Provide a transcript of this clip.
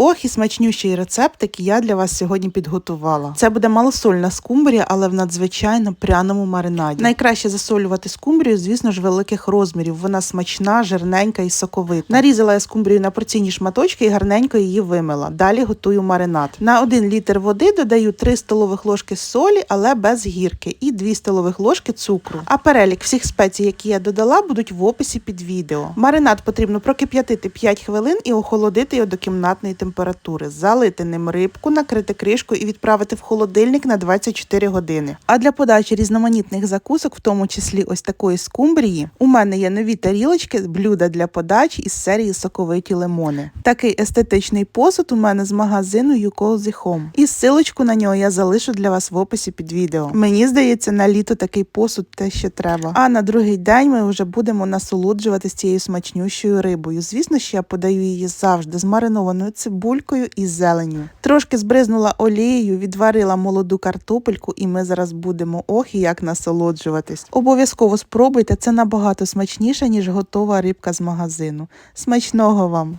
Ох, і смачнющий рецептик я для вас сьогодні підготувала. Це буде малосольна скумбрія, але в надзвичайно пряному маринаді. Найкраще засолювати скумбрію, звісно ж, великих розмірів. Вона смачна, жирненька і соковита. Нарізала я скумбрію на порційні шматочки і гарненько її вимила. Далі готую маринад. На 1 літр води додаю 3 столових ложки солі, але без гірки, і 2 столових ложки цукру. А перелік всіх спецій, які я додала, будуть в описі під відео. Маринад потрібно прокип'ятити 5 хвилин і охолодити його до кімнатної температури. Залити ним рибку, накрити кришкою і відправити в холодильник на 24 години. А для подачі різноманітних закусок, в тому числі ось такої скумбрії, у мене є нові тарілочки, блюда для подачі із серії соковиті лимони. Такий естетичний посуд у мене з магазину You Cozy Home. І ссылочку на нього я залишу для вас в описі під відео. Мені здається, на літо такий посуд те, що треба. А на другий день ми вже будемо насолоджуватися цією смачнющою рибою. Звісно, що я подаю її завжди з маринованою цибулькою і зеленню. Трошки збризнула олією, відварила молоду картопельку, і ми зараз будемо ох і як насолоджуватись. Обов'язково спробуйте, це набагато смачніше, ніж готова рибка з магазину. Смачного вам!